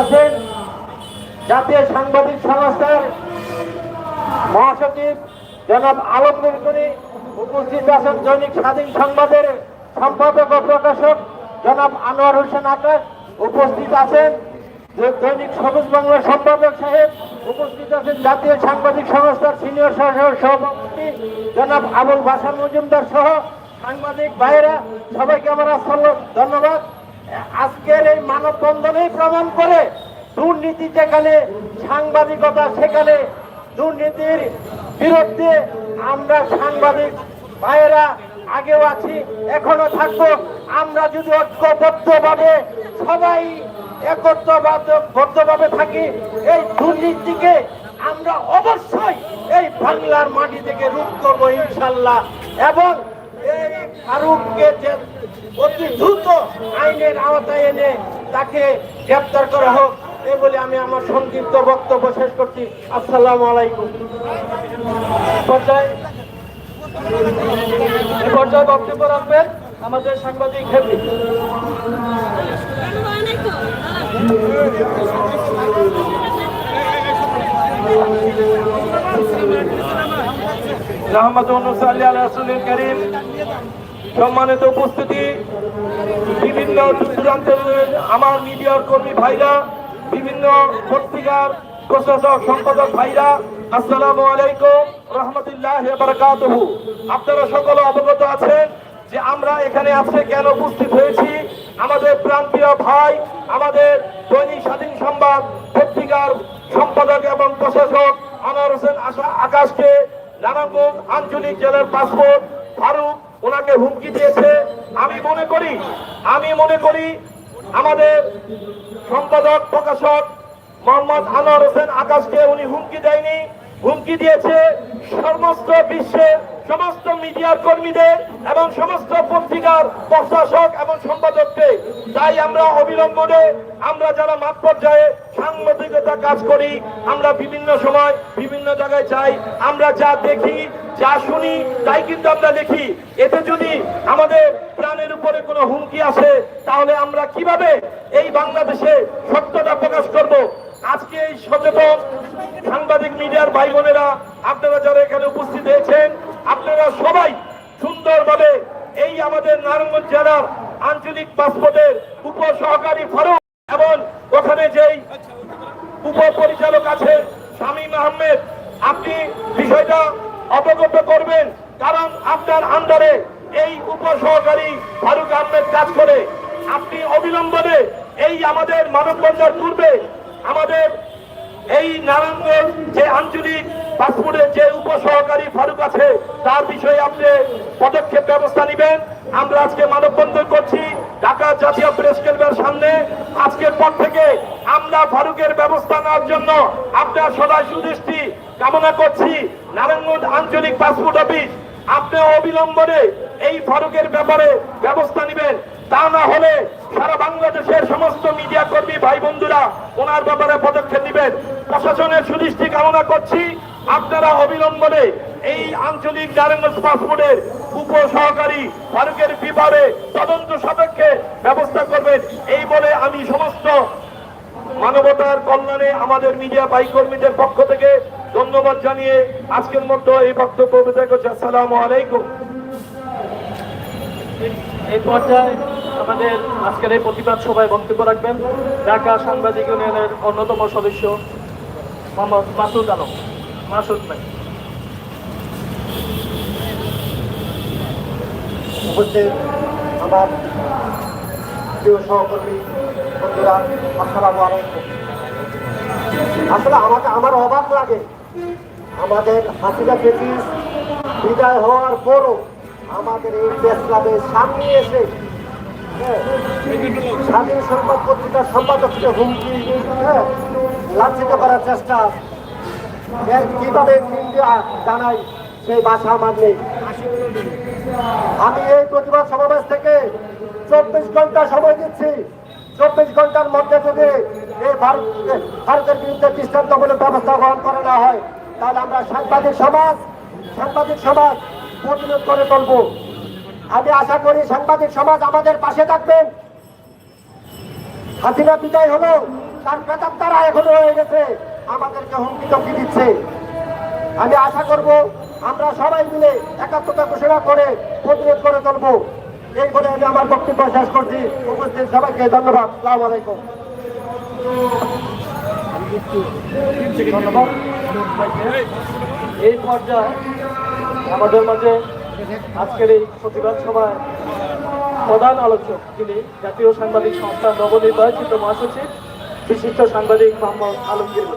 আছেন জাতীয় সাংবাদিক সংস্থার মহাসচিব জনাব আলম গরি উপস্থিত আছেন দৈনিক স্বাধীন সংবাদের সম্পাদক ও প্রকাশক জনাব আনোয়ার হোসেন আকাশ উপস্থিত আছেন দৈনিক সবুজ বাংলা সম্পাদক সাহেব, উপস্থিত আছেন জাতীয় সাংবাদিক সংস্থার সিনিয়র সভাপতি জনাব আবুল বাসার মজুমদার সহ সাংবাদিক ভাইয়েরা, সবাইকে আমার ধন্যবাদ। আজকের এই মানববন্ধনেই প্রমাণ করে দুর্নীতি যেখানে, সাংবাদিকতা সেখানে, দুর্নীতির বিরুদ্ধে আমরা সাংবাদিক ভাইয়েরা আগেও আছি, এখনও থাকব। আমরা যদি ঐক্যবদ্ধভাবে, সবাই একত্রবদ্ধভাবে থাকি, এই দুর্নীতিকে আমরা অবশ্যই এই বাংলার মাটি থেকে রূপ করব ইনশাল্লাহ। এবং এই ফারুককে যে অতি দ্রুত আইনের আওতায় এনে তাকে গ্রেপ্তার করা হোক। এই বলে আমি আমার সংক্ষিপ্ত বক্তব্য শেষ করছি। আসসালামু আলাইকুম। পর্যায়ে এ পর্যায়ে বক্তব্য রাখবেন আমাদের সাংবাদিক হেপি করিম সম্মানিত উপস্থিতি, বিভিন্ন আমার মিডিয়ার কর্মী ভাইরা, বিভিন্ন পত্রিকার প্রশাসক, সম্পাদক ভাইরা, আসসালামু আলাইকুম, রহমতুল্লাহ বারাকাতুহু। আপনারা সকলে অবগত আছেন যে আমরা এখানে আজকে কেন উপস্থিত হয়েছি? আমাদের প্রান্তীয় ভাই, আমাদের দৈনিক স্বাধীন সংবাদ পত্রিকার সম্পাদক এবং প্রশাসক আনোয়ার হোসেন আশা- আকাশকে নারায়ণগঞ্জ আঞ্চলিক জেলার পাসপোর্ট, ফারুক ওনাকে হুমকি দিয়েছে। আমি মনে করি, আমি মনে করি আমাদের সম্পাদক, প্রকাশক মোহাম্মদ আনোয়ার হোসেন আকাশকে উনি হুমকি দেয়নি। হুমকি দিয়েছে সমস্ত বিশ্বের সমস্ত মিডিয়ার কর্মীদের এবং সমস্ত পত্রিকার প্রশাসক এবং সম্পাদককে। তাই আমরা অবিলম্বনে আমরা যারা মাঠ পর্যায়ে সাংবাদিকতা কাজ করি, আমরা বিভিন্ন সময় বিভিন্ন জায়গায় যাই, আমরা যা দেখি, যা শুনি, তাই কিন্তু আমরা দেখি এতে যদি আমাদের প্রাণের উপরে কোনো হুমকি আসে, তাহলে আমরা কীভাবে এই বাংলাদেশে সত্যতা প্রকাশ করব? আজকে এই সচেতন সাংবাদিক মিডিয়ার ভাই বোনেরা আপনারা যারা এখানে উপস্থিত হয়েছেন, আপনারা সবাই সুন্দরভাবে এই আমাদের নারায়ণগঞ্জ জেলার আঞ্চলিক পাসপোর্টের উপ সহকারী ফারুক এবং ওখানে যেই উপপরিচালক আছে শামীম আহমেদ, আপনি বিষয়টা অবগত করবেন, কারণ আপনার আন্ডারে এই উপ সহকারী ফারুক আহমেদ কাজ করে। আপনি অবিলম্বনে এই আমাদের মানববন্ধন পূর্বে আমাদের এই নারায়ণগঞ্জ যে আঞ্চলিক পাসপোর্টের যে উপসহকারী ফারুক আছে, তার বিষয়ে আপনি পদক্ষেপ ব্যবস্থা নেবেন। আমরা আজকে মানববন্ধন করছি ঢাকা জাতীয় প্রেস ক্লাবের সামনে। আজকের পর থেকে আমরা ফারুকের ব্যবস্থা নেওয়ার জন্য আপনার সদায় সুদৃষ্টি কামনা করছি। নারায়ণগঞ্জ আঞ্চলিক পাসপোর্ট অফিস আপনি অবিলম্বনে এই ফারুকের ব্যাপারে ব্যবস্থা নেবেন। তা না হলে সারা বাংলাদেশের সমস্ত মিডিয়া কর্মী, ভাই বন্ধুরা, ওনার ব্যাপারে পদক্ষেপ নেবেন। প্রশাসনের সুদৃষ্টি কামনা করছি। আপনারা অবিলম্বনে এই আঞ্চলিক নারায়ণগঞ্জ পাসপোর্টের উপ সহকারী ফারুকের বিভাগে তদন্ত সাপেক্ষে ব্যবস্থা করবেন। এই বলে আমি সমস্ত মানবতার কল্যাণে আমাদের মিডিয়া ভাই কর্মীদের পক্ষ থেকে ধন্যবাদ জানিয়ে আজকের মতো এই বক্তব্য বিদায় করছি। আসসালামু আলাইকুম। এই পর্যায়ে আমাদের আজকের এই প্রতিবাদ সভায় বক্তব্য রাখবেন ঢাকা সাংবাদিক ইউনিয়নের অন্যতম সদস্য মোহাম্মদ মাসুদ আলম। মাসুদ ভাই। আমার প্রিয় সহকর্মী বন্ধুরা আলাইকুম। আসলে আমাকে আমার অবাক লাগে আমাদের হাসিনা ব্রিটিশ বিদায় হওয়ার পরও আমাদের এই প্রেস ক্লাবের সামনে এসে হ্যাঁ, স্বাধীন সংবাদ পত্রিকার সম্পাদককে হুমকি হ্যাঁ, লাঞ্ছিত করার চেষ্টা। কীভাবে জানাই সেই ভাষা নেই আমি এই প্রতিবাদ সমাবেশ থেকে চব্বিশ ঘণ্টা সময় দিচ্ছি। চব্বিশ ঘণ্টার মধ্যে যদি এই ভারত ভারতের বিরুদ্ধে দৃষ্টান্তমূলক ব্যবস্থা গ্রহণ করে না হয়, তাহলে আমরা সাংবাদিক সমাজ সাংবাদিক সমাজ প্রতিরোধ করে তুলব আমি আশা করি সাংবাদিক সমাজ আমাদের পাশে থাকবেন হাসিনা বিদায় হলো। তার বেতন তারা এখনও রয়ে গেছে। আমাদেরকে হুমকি টমকি দিচ্ছে। আমি আশা করব আমরা সবাই মিলে একাত্মতা ঘোষণা করে প্রতিরোধ করে তুলবো এই বলে আমি আমার বক্তব্য শেষ করছি। উপস্থিত সবাইকে ধন্যবাদ। সালাম আলাইকুম। ধন্যবাদ। এই পর্যায়ে আমাদের মাঝে আজকের এই প্রতিবাদ সভায় প্রধান আলোচক তিনি জাতীয় সাংবাদিক সংস্থার নবনির্বাচিত মহাসচিব বিশিষ্ট সাংবাদিক মোহাম্মদ আলমগীর।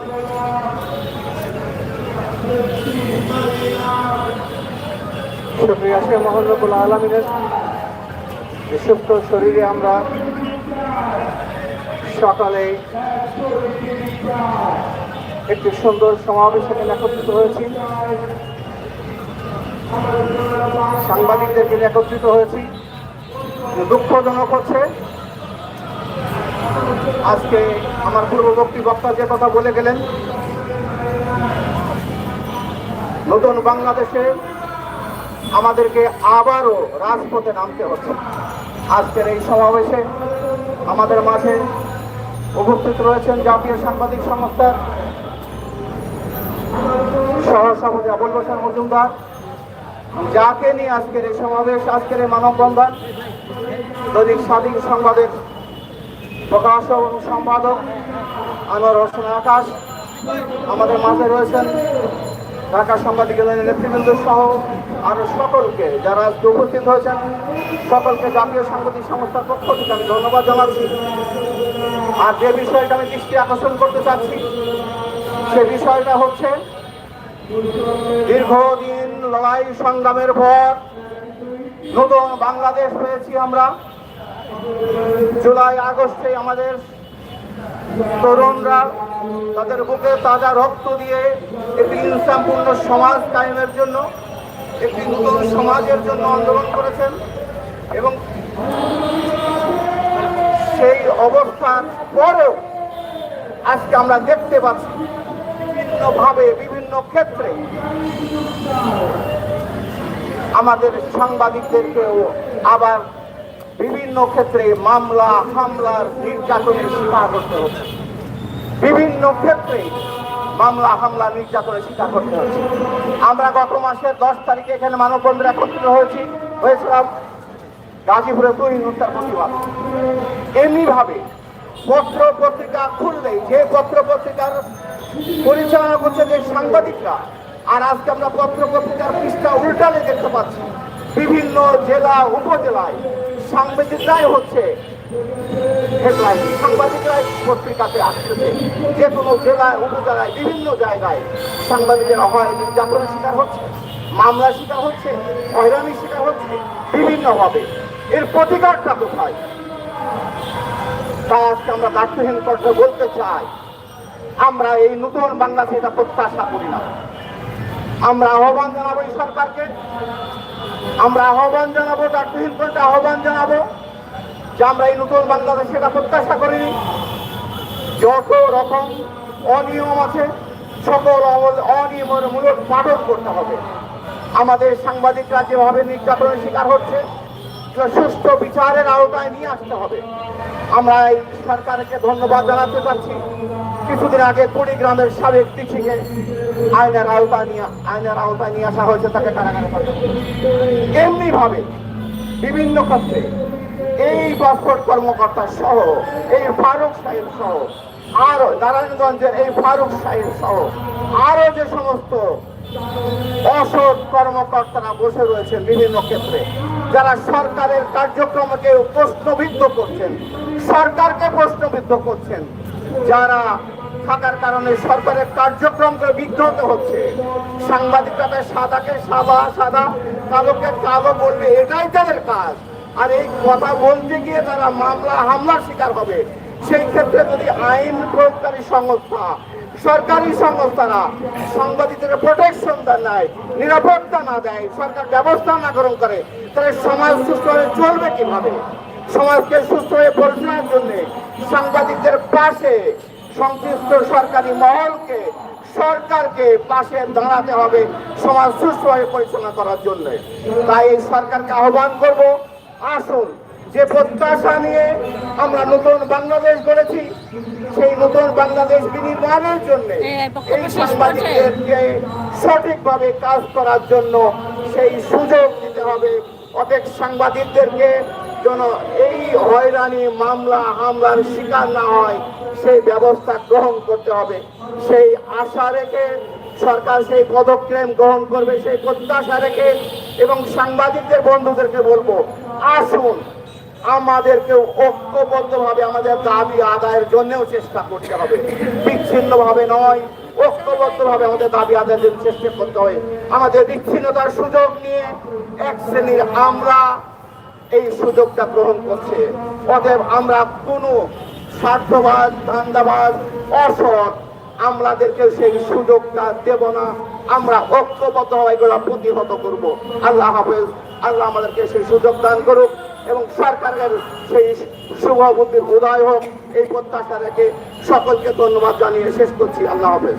সুপ্রিয়া আলমিনের বিশুদ্ধ শরীরে আমরা সকালে একটি সুন্দর সমাবেশ এখানে একত্রিত হয়েছি সাংবাদিকদেরকে নিয়ে একত্রিত হয়েছি দুঃখজনক হচ্ছে আজকে আমার পূর্ববর্তী বক্তা যে কথা বলে গেলেন, নতুন বাংলাদেশে আমাদেরকে আবারও রাজপথে নামতে হচ্ছে। আজকের এই সমাবেশে আমাদের মাঝে উপস্থিত রয়েছেন জাতীয় সাংবাদিক সংস্থার সহসভাপতি আবুল বসার মজুমদার। যাকে নিয়ে আজকের এই সমাবেশ, আজকের এই মানববন্ধন, দৈনিক স্বাধীন সংবাদের প্রকাশক এবং সম্পাদক আনোয়ার হোসেন আকাশ। আমাদের মাঝে রয়েছেন ঢাকা সাংবাদিক নেতৃবৃন্দ সহ আরও সকলকে। যারা উপস্থিত হয়েছেন, সকলকে জাতীয় সাংবাদিক সংস্থার পক্ষ থেকে আমি ধন্যবাদ জানাচ্ছি। আর যে বিষয়টা আমি দৃষ্টি আকর্ষণ করতে চাচ্ছি, সে বিষয়টা হচ্ছে দীর্ঘদিন লড়াই সংগ্রামের পর নতুন বাংলাদেশ পেয়েছি আমরা। জুলাই আগস্টে আমাদের তরুণরা তাদের বুকে তাজা রক্ত দিয়ে একটি ইনসামপূর্ণ সমাজ কায়েমের জন্য, একটি নতুন সমাজের জন্য আন্দোলন করেছেন এবং সেই অবস্থার পরেও আজকে আমরা দেখতে পাচ্ছি বিভিন্নভাবে, বিভিন্ন ক্ষেত্রে আমাদের সাংবাদিকদেরকেও আবার বিভিন্ন ক্ষেত্রে মামলা, হামলার নির্যাতনের শিকার করতে হচ্ছে। বিভিন্ন ক্ষেত্রে মামলা, হামলা, নির্যাতনের শিকার করতে হচ্ছে। আমরা গত মাসের দশ তারিখে এখানে মানববন্ধন একত্রিত হয়েছি। হয়েছিলাম গাজীপুরে তৈরি হত্যার প্রতিবাদ। এমনিভাবে পত্র পত্রিকা খুললেই, যে পত্র পত্রিকার পরিচালনা করছে যে সাংবাদিকরা, আর আজকে আমরা পত্র পত্রিকার পৃষ্ঠা উল্টালে দেখতে পাচ্ছি, বিভিন্ন জেলা, উপজেলায় সাংবাদিকরাই হচ্ছে হেডলাইন সাংবাদিকরাই পত্রিকাতে আসতেছে যে কোনো জেলায়, উপজেলায়, বিভিন্ন জায়গায় সাংবাদিকেরা হয় নির্যাতনের শিকার হচ্ছে, মামলার শিকার হচ্ছে, হয়রানির শিকার হচ্ছে, বিভিন্নভাবে। এর প্রতিকারটা কোথায়? তা আজকে আমরা দায়িত্বহীন করতে বলতে চাই। আমরা এই নতুন বাংলাদেশে এটা প্রত্যাশা করি না। আমরা আহ্বান জানাব এই সরকারকে। আমরা আহ্বান জানাব দায়িত্বহীন করতে আহ্বান জানাব যে আমরা এই নতুন বাংলাদেশে এটা প্রত্যাশা করিনি। যত রকম অনিয়ম আছে, সকল অনিয়মের মূলক পালন করতে হবে। আমাদের সাংবাদিকরা যেভাবে নির্যাতনের শিকার হচ্ছে, সেটা সুষ্ঠু বিচারের আওতায় নিয়ে আসতে হবে। আমরা এই সরকারকে ধন্যবাদ জানাতে চাচ্ছি। কিছুদিন আগে কুড়িগ্রামের সাবেক কৃষিকে আওতায় নিয়ে আসা হয়েছে তাকে কারাগারে এমনি ভাবে বিভিন্ন ক্ষেত্রে এই কর্মকর্তা সহ, এই ফারুক সাহেব সহ, আরও নারায়ণগঞ্জের এই ফারুক সাহেব সহ, আরও যে সমস্ত অসৎ কর্মকর্তারা বসে রয়েছেন বিভিন্ন ক্ষেত্রে, যারা সরকারের কার্যক্রমকে প্রশ্নবিদ্ধ করছেন, সরকারকে প্রশ্নবিদ্ধ করছেন, যারা থাকার কারণে সরকারের কার্যক্রমকে বিঘ্নত হচ্ছে। সাংবাদিকতা সাদাকে সাদা সাদা, কালোকে কালো বলবে, এটাই তাদের কাজ। আর এই কথা বলতে গিয়ে তারা মামলা, হামলার শিকার হবে, সেই ক্ষেত্রে যদি আইন প্রয়োগকারী সংস্থা, সরকারি সংস্থারা সাংবাদিকদের প্রোটেকশন দেয় নিরাপত্তা না দেয়, সরকার ব্যবস্থা না গ্রহণ করে, তাহলে সমাজ সুস্থ হয়ে চলবে কীভাবে? সমাজকে সুস্থভাবে পরিচালনার জন্য সাংবাদিকদের পাশে সংশ্লিষ্ট সরকারি মহলকে সরকারকে পাশে দাঁড়াতে হবে সমাজ সুস্থভাবে পরিচালনা করার জন্য। তাই এই সরকারকে আহ্বান করব আসুন যে প্রত্যাশা নিয়ে আমরা নতুন বাংলাদেশ গড়েছি সেই নতুন বাংলাদেশ বিনির্মাণের জন্য এই সাংবাদিকদেরকে সঠিকভাবে কাজ করার জন্য সেই সুযোগ দিতে হবে। অনেক সাংবাদিকদেরকে যেন এই হয়রানি মামলা, হামলার শিকার না হয়, সেই ব্যবস্থা গ্রহণ করতে হবে। সেই আশা রেখে সরকার সেই পদক্ষেপ গ্রহণ করবে, সেই প্রত্যাশা রেখে এবং সাংবাদিকদের, বন্ধুদেরকে বলব, আসুন আমাদেরকে ঐক্যবদ্ধভাবে আমাদের দাবি আদায়ের জন্যও চেষ্টা করতে হবে। বিচ্ছিন্নভাবে নয়, ঐক্যবদ্ধভাবে আমাদের দাবি আদায়ের জন্য চেষ্টা করতে হবে। আমাদের বিচ্ছিন্নতার সুযোগ নিয়ে এক শ্রেণির আমরা এই সুযোগটা গ্রহণ করছে। অতএব আমরা কোনো স্বার্থবাদ ধান্দাবাদ অসৎ আমাদেরকে সেই সুযোগটা দেব না। আমরা ঐক্যবদ্ধ হয়ে এগুলো প্রতিহত করব। আল্লাহ হাফেজ, আল্লাহ আমাদেরকে সেই সুযোগ দান করুক এবং সরকারের সেই শুভ উদয় হোক, এই প্রত্যাশা রেখে সকলকে ধন্যবাদ জানিয়ে শেষ করছি। আল্লাহ হাফেজ।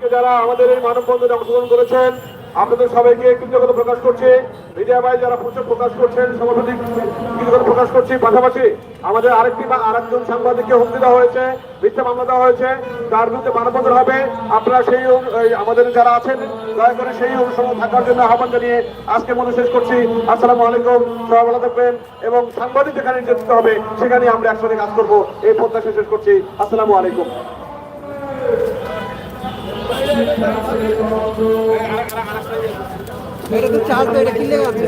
আজকে যারা আমাদের এই মানববন্ধনে অংশগ্রহণ করেছেন আপনাদের সবাইকে কৃতজ্ঞতা প্রকাশ করছি। মিডিয়া ভাই যারা প্রচুর প্রকাশ করছেন, সভাপতি কৃতজ্ঞতা প্রকাশ করছি। পাশাপাশি আমাদের আরেকটি বা আরেকজন সাংবাদিককে হুমকি দেওয়া হয়েছে, মিথ্যা মামলা দেওয়া হয়েছে। তার বিরুদ্ধে মানববন্ধন হবে। আপনারা সেই আমাদের যারা আছেন, দয়া করে সেই অনুষ্ঠানে থাকার জন্য আহ্বান জানিয়ে আজকে মনে শেষ করছি। আসসালামু আলাইকুম, সবাই থাকবেন এবং সাংবাদিক যেখানে নির্যাতিত হবে সেখানে আমরা একসাথে কাজ করব। এই প্রত্যাশা শেষ করছি। আসসালামু আলাইকুম। এটা তো চার্জ তো এটা কিনলে আছে।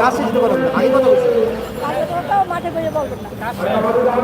কাছে যেতে পারো। আগে কথা বলছি। মাঠে বলবেন না